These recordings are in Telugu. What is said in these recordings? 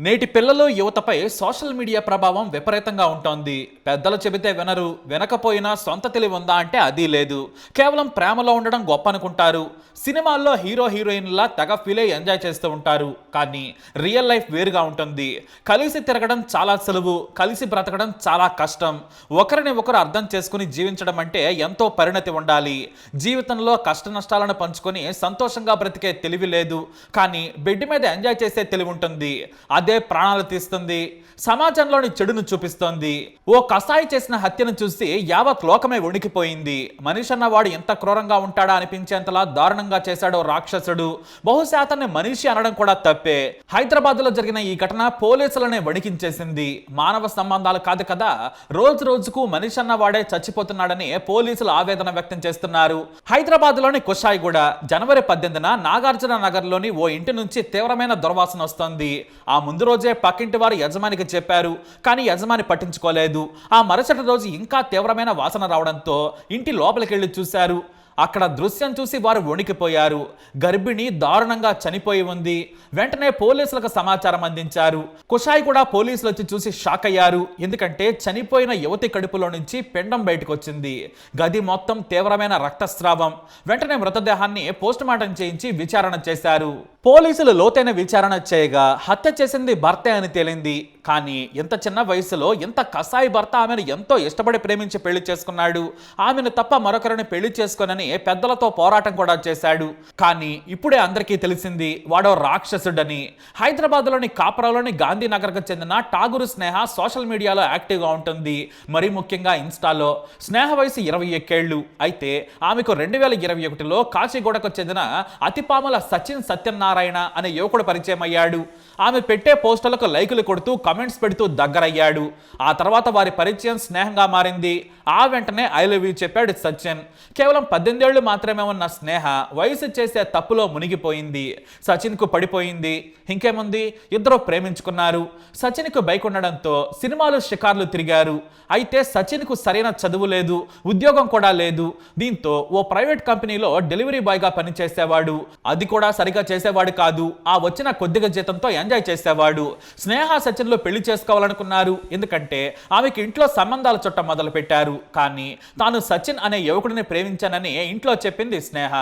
నేటి పిల్లలు యువతపై సోషల్ మీడియా ప్రభావం విపరీతంగా ఉంటోంది. పెద్దలు చెబితే వినరు వినకపోయినా సొంత తెలివి ఉందా అంటే అది లేదు. కేవలం ప్రేమలో ఉండడం గొప్ప అనుకుంటారు సినిమాల్లో హీరో హీరోయిన్లా తెగ ఫీలే ఎంజాయ్ చేస్తూ ఉంటారు. కానీ రియల్ లైఫ్ వేరుగా ఉంటుంది. కలిసి తిరగడం చాలా సులువు కలిసి బ్రతకడం చాలా కష్టం. ఒకరిని ఒకరు అర్థం చేసుకుని జీవించడం అంటే ఎంతో పరిణతి ఉండాలి. జీవితంలో కష్ట నష్టాలను పంచుకొని సంతోషంగా బ్రతికే తెలివి లేదు. కానీ బెడ్ మీద ఎంజాయ్ చేసే తెలివి ఉంటుంది. అది ప్రాణాలు తీస్తుంది. సమాజంలోని చెడును చూపిస్తోంది. ఓ కసాయి చేసిన హత్యను చూసి యావత్ లోకమే వణికిపోయింది. మనిషి అన్నవాడు ఎంత క్రూరంగా ఉంటాడా అనిపించేంతలా దారుణంగా చేశాడో రాక్షసుడు. బహుశా అతన్ని మనిషి అనడం కూడా తప్పే. హైదరాబాద్లో జరిగిన ఈ ఘటన పోలీసులనే వణికించేసింది. మానవ సంబంధాలు కాదు కదా రోజు రోజుకు మనిషి అన్నవాడే చచ్చిపోతున్నాడని పోలీసులు ఆవేదన వ్యక్తం చేస్తున్నారు. హైదరాబాద్లోని కుషాయిగూడ జనవరి పద్దెనిమిదిన నాగార్జున నగర్లోని ఓ ఇంటి నుంచి తీవ్రమైన దుర్వాసన వస్తోంది. ఆ ముందు ముందు రోజే పక్కింటి వారు యజమానికి చెప్పారు కానీ యజమాని పట్టించుకోలేదు. ఆ మరుసటి రోజు ఇంకా తీవ్రమైన వాసన రావడంతో ఇంటి లోపలికి వెళ్ళి చూశారు. అక్కడ దృశ్యం చూసి వారు వణికిపోయారు. గర్భిణి దారుణంగా చనిపోయి ఉంది. వెంటనే పోలీసులకు సమాచారం అందించారు. కుషాయి కూడా పోలీసులు వచ్చి చూసి షాక్ అయ్యారు. ఎందుకంటే చనిపోయిన యువతి కడుపులో నుంచి పిండం బయటకు వచ్చింది గది మొత్తం తీవ్రమైన రక్తస్రావం. వెంటనే మృతదేహాన్ని పోస్టుమార్టం చేయించి విచారణ చేశారు. పోలీసులు లోతైన విచారణ చేయగా హత్య చేసింది భర్తే అని తేలింది. కానీ ఇంత చిన్న వయసులో ఇంత కసాయి భర్త ఆమెను ఎంతో ఇష్టపడి ప్రేమించి పెళ్ళి చేసుకున్నాడు? ఆమెను తప్ప మరొకరిని పెళ్ళి చేసుకొనని పెద్దలతో పోరాటం కూడా చేశాడు. కానీ ఇప్పుడే అందరికీ తెలిసింది వాడో రాక్షసుడని. హైదరాబాద్లోని కాపురాలోని గాంధీనగర్కు చెందిన టాగురు స్నేహ సోషల్ మీడియాలో యాక్టివ్గా ఉంటుంది. మరీ ముఖ్యంగా ఇన్స్టాలో. స్నేహ వయసు ఇరవై ఎక్కేళ్ళు అయితే ఆమెకు రెండు వేల ఇరవై ఒకటిలో కాశీగూడకు చెందిన అతిపాముల సచిన్ సత్యనారాయణ అనే యువకుడు పరిచయం అయ్యాడు ఆమె పెట్టే పోస్టులకు లైకులు కొడుతూ కమెంట్స్ పెడుతూ దగ్గరయ్యాడు. ఆ తర్వాత వారి పరిచయం స్నేహంగా మారింది. ఆ వెంటనే ఐ లవ్ యూ చెప్పాడు సచిన్. కేవలం పద్దెనిమిదేళ్ళు మాత్రమే ఉన్న స్నేహ వయసు చేసే తప్పులో మునిగిపోయింది. సచిన్కు పడిపోయింది. ఇంకేముంది? ఇద్దరు ప్రేమించుకున్నారు. సచిన్కు బైక్ ఉండడంతో సినిమాలు షికార్లు తిరిగారు. అయితే సచిన్కు సరైన చదువు లేదు ఉద్యోగం కూడా లేదు. దీంతో ఓ ప్రైవేట్ కంపెనీలో డెలివరీ బాయ్గా పనిచేసేవాడు. అది కూడా సరిగా చేసేవాడు కాదు. ఆ వచ్చిన కొద్దిగా జీతంతో ఎంజాయ్ చేసేవాడు. స్నేహ సచిన్లో పెళ్ళి చేసుకోవాలనుకున్నారు. ఎందుకంటే ఆమెకి ఇంట్లో సంబంధాలు చుట్టం మొదలు పెట్టారు కానీ తాను సచిన్ అనే యువకుడిని ప్రేమించానని ఇంట్లో చెప్పింది స్నేహ.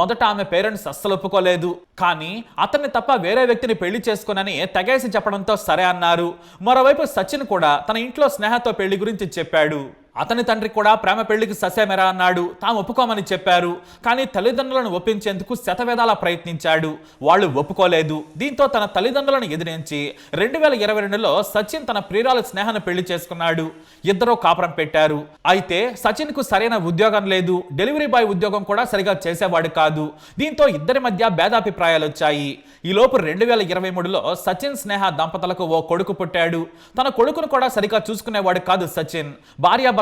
మొదట ఆమె పేరెంట్స్ అస్సలు ఒప్పుకోలేదు. కానీ అతన్ని తప్ప వేరే వ్యక్తిని పెళ్ళి చేసుకోనని తెగేసి చెప్పడంతో సరే అన్నారు. మరోవైపు సచిన్ కూడా తన ఇంట్లో స్నేహతో పెళ్ళి గురించి చెప్పాడు. అతని తండ్రి కూడా ప్రేమ పెళ్ళికి ససేమెరా అన్నాడు. తాము ఒప్పుకోమని చెప్పారు. కానీ తల్లిదండ్రులను ఒప్పించేందుకు శతవేదాల ప్రయత్నించాడు. వాళ్ళు ఒప్పుకోలేదు. దీంతో తన తల్లిదండ్రులను ఎదిరించి రెండు వేల ఇరవై రెండులో సచిన్ తన ప్రియురాలు స్నేహాన్ని పెళ్ళి చేసుకున్నాడు. ఇద్దరూ కాపురం పెట్టారు. అయితే సచిన్కు సరైన ఉద్యోగం లేదు. డెలివరీ బాయ్ ఉద్యోగం కూడా సరిగా చేసేవాడు కాదు. దీంతో ఇద్దరి మధ్య భేదాభిప్రాయాలు వచ్చాయి. ఈ లోపు రెండు వేల ఇరవై మూడులో సచిన్ స్నేహ దంపతులకు ఓ కొడుకు పుట్టాడు. తన కొడుకును కూడా సరిగా చూసుకునేవాడు కాదు సచిన్.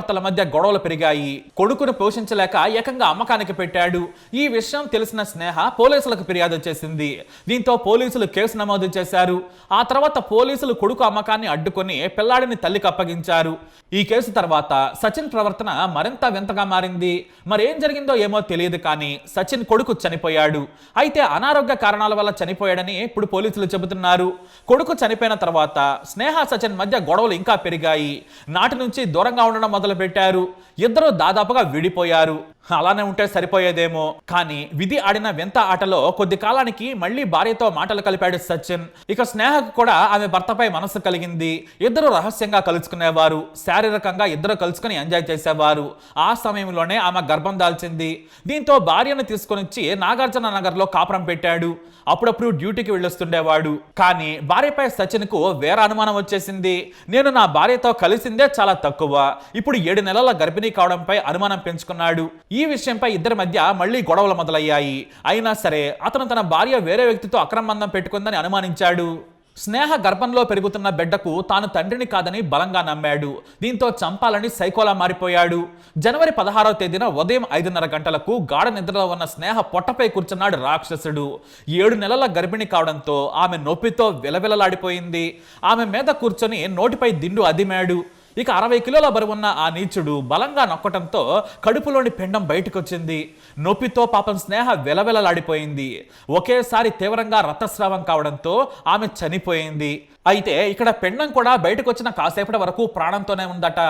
భార్యాభర్తల మధ్య గొడవలు పెరిగాయి. కొడుకును పోషించలేక ఏకంగా అమ్మకానికి పెట్టాడు. ఈ విషయం తెలిసిన స్నేహ పోలీసులకు ఫిర్యాదు చేసింది. దీంతో పోలీసులు కేసు నమోదు చేశారు. ఆ తర్వాత పోలీసులు కొడుకు అమ్మకాన్ని అడ్డుకొని పిల్లాడిని తల్లికి అప్పగించారు. ఈ కేసు తర్వాత సచిన్ ప్రవర్తన మరింత వింతగా మారింది. మరేం జరిగిందో ఏమో తెలియదు కానీ సచిన్ కొడుకు చనిపోయాడు. అయితే అనారోగ్య కారణాల వల్ల చనిపోయాడని ఇప్పుడు పోలీసులు చెబుతున్నారు. కొడుకు చనిపోయిన తర్వాత స్నేహ సచిన్ మధ్య గొడవలు ఇంకా పెరిగాయి. నాటి నుంచి దూరంగా ఉండడం మొదలు పెట్టారు. ఇద్దరు దాదాపుగా విడిపోయారు. అలానే ఉంటే సరిపోయేదేమో. కానీ విధి ఆడిన వింత ఆటలో కొద్ది కాలానికి మళ్ళీ భార్యతో మాటలు కలిపాడు సచిన్. ఇక స్నేహకు కూడా ఆమె భర్తపై మనసు కలిగింది. ఇద్దరు రహస్యంగా కలుసుకునేవారు. శారీరకంగా ఇద్దరు కలుసుకుని ఎంజాయ్ చేసేవారు. ఆ సమయంలోనే ఆమె గర్భం దాల్చింది. దీంతో భార్యను తీసుకొని వచ్చి నాగార్జున నగర్లో కాపురం పెట్టాడు. అప్పుడప్పుడు డ్యూటీకి వెళ్ళొస్తుండేవాడు. కానీ భార్యపై సచిన్కు వేరే అనుమానం వచ్చేసింది. నేను నా భార్యతో కలిసిందే చాలా తక్కువ. ఇప్పుడు ఏడు నెలల గర్భిణీ కావడంపై అనుమానం పెంచుకున్నాడు. ఈ విషయంపై ఇద్దరి మధ్య మళ్ళీ గొడవలు మొదలయ్యాయి. అయినా సరే అతను తన భార్య వేరే వ్యక్తితో అక్రమందం పెట్టుకుందని అనుమానించాడు. స్నేహ గర్భంలో పెరుగుతున్న బిడ్డకు తాను తండ్రిని కాదని బలంగా నమ్మాడు. దీంతో చంపాలని సైకోలా మారిపోయాడు. జనవరి పదహారవ తేదీన ఉదయం ఐదున్నర గంటలకు గాఢ నిద్రలో ఉన్న స్నేహ పొట్టపై కూర్చున్నాడు రాక్షసుడు. ఏడు నెలల గర్భిణి కావడంతో ఆమె నొప్పితో విలవిలలాడిపోయింది. ఆమె మీద కూర్చొని నోటిపై దిండు అదిమాడు. ఇక అరవై కిలోల బరువున్న ఆ నీచుడు బలంగా నొక్కటంతో కడుపులోని పిండం బయటకొచ్చింది. నొప్పితో పాపం స్నేహ వెలవెలలాడిపోయింది. ఒకేసారి తీవ్రంగా రక్తస్రావం కావడంతో ఆమె చనిపోయింది. అయితే ఇక్కడ పిండం కూడా బయటకొచ్చిన కాసేపటి వరకు ప్రాణంతోనే ఉందట.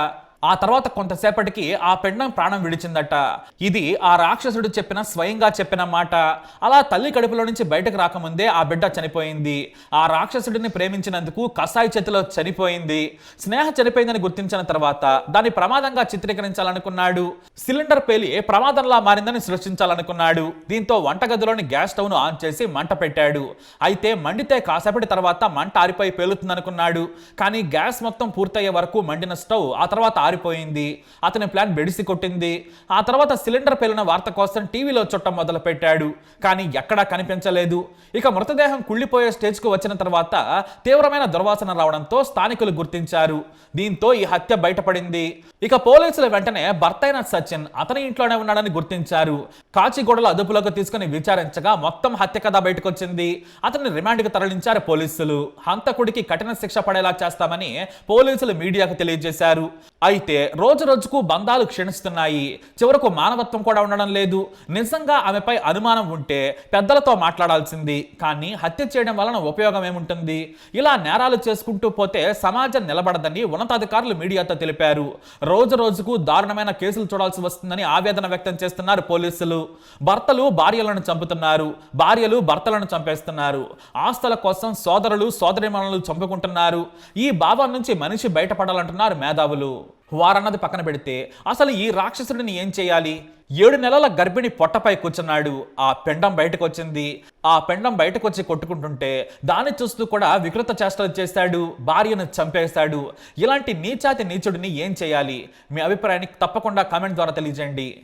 ఆ తర్వాత కొంతసేపటికి ఆ పెండం ప్రాణం విడిచిందట. ఇది ఆ రాక్షసుడు చెప్పిన స్వయంగా చెప్పిన మాట. అలా తల్లి కడుపులో నుంచి బయటకు రాకముందే ఆ బిడ్డ చనిపోయింది. ఆ రాక్షసుడిని ప్రేమించినందుకు కసాయి చేతిలో చనిపోయింది. స్నేహ చనిపోయిందని గుర్తించిన తర్వాత దాన్ని ప్రమాదంగా చిత్రీకరించాలనుకున్నాడు. సిలిండర్ పేలి ప్రమాదంలా మారిందని సృష్టించాలనుకున్నాడు. దీంతో వంటగదిలోని గ్యాస్ స్టవ్ను ఆన్ చేసి మంట పెట్టాడు. అయితే మండితే కాసేపటి తర్వాత మంట ఆరిపోయి పేలుతుందనుకున్నాడు. కానీ గ్యాస్ మొత్తం పూర్తయ్యే వరకు మండిన స్టవ్ ఆ తర్వాత ఆరిపోయింది అతని ప్లాన్ బెడిసి కొట్టింది. ఆ తర్వాత సిలిండర్ పేలిన వార్త కోసం టీవీలో చుట్టం మొదలు పెట్టాడు కానీ ఎక్కడా కనిపించలేదు. ఇక మృతదేహం కుళ్ళిపోయే స్టేజ్కు వచ్చిన తర్వాత తీవ్రమైన దుర్వాసన రావడంతో స్థానికులు గుర్తించారు. దీంతో ఈ హత్య బయటపడింది. ఇక పోలీసులు వెంటనే భర్త అయిన సచిన్ అతని ఇంట్లోనే ఉన్నాడని గుర్తించారు. కాచిగూడలో అదుపులోకి తీసుకుని విచారించగా మొత్తం హత్య కథ బయటకొచ్చింది. అతన్ని రిమాండ్కి తరలించారు పోలీసులు. హంతకుడికి కఠిన శిక్ష పడేలా చేస్తామని పోలీసులు మీడియాకు తెలియజేశారు. అయితే రోజు రోజుకు బంధాలు క్షీణిస్తున్నాయి. చివరకు మానవత్వం కూడా ఉండడం లేదు. నిజంగా ఆమెపై అనుమానం ఉంటే పెద్దలతో మాట్లాడాల్సింది. కానీ హత్య చేయడం వలన ఉపయోగం ఏముంటుంది? ఇలా నేరాలు చేసుకుంటూ పోతే సమాజం నిలబడదని ఉన్నతాధికారులు మీడియాతో తెలిపారు. రోజు రోజుకు దారుణమైన కేసులు చూడాల్సి వస్తుందని ఆవేదన వ్యక్తం చేస్తున్నారు పోలీసులు. భర్తలు భార్యలను చంపుతున్నారు. భార్యలు భర్తలను చంపేస్తున్నారు. ఆస్తుల కోసం సోదరులు సోదరిమణులు చంపుకుంటున్నారు. ఈ భావం నుంచి మనిషి బయటపడాలంటున్నారు మేధావులు. వారన్నది పక్కన పెడితే అసలు ఈ రాక్షసుడిని ఏం చేయాలి? ఏడు నెలల గర్భిణి పొట్టపై కూర్చున్నాడు. ఆ పెండం బయటకు వచ్చింది ఆ పెండం బయటకు వచ్చి కొట్టుకుంటుంటే దాన్ని చూస్తూ కూడా వికృత చేష్టలు చేశాడు. భార్యను చంపేశాడు. ఇలాంటి నీచాతి నీచుడిని ఏం చేయాలి? మీ అభిప్రాయానికి తప్పకుండా కామెంట్ ద్వారా తెలియజేయండి.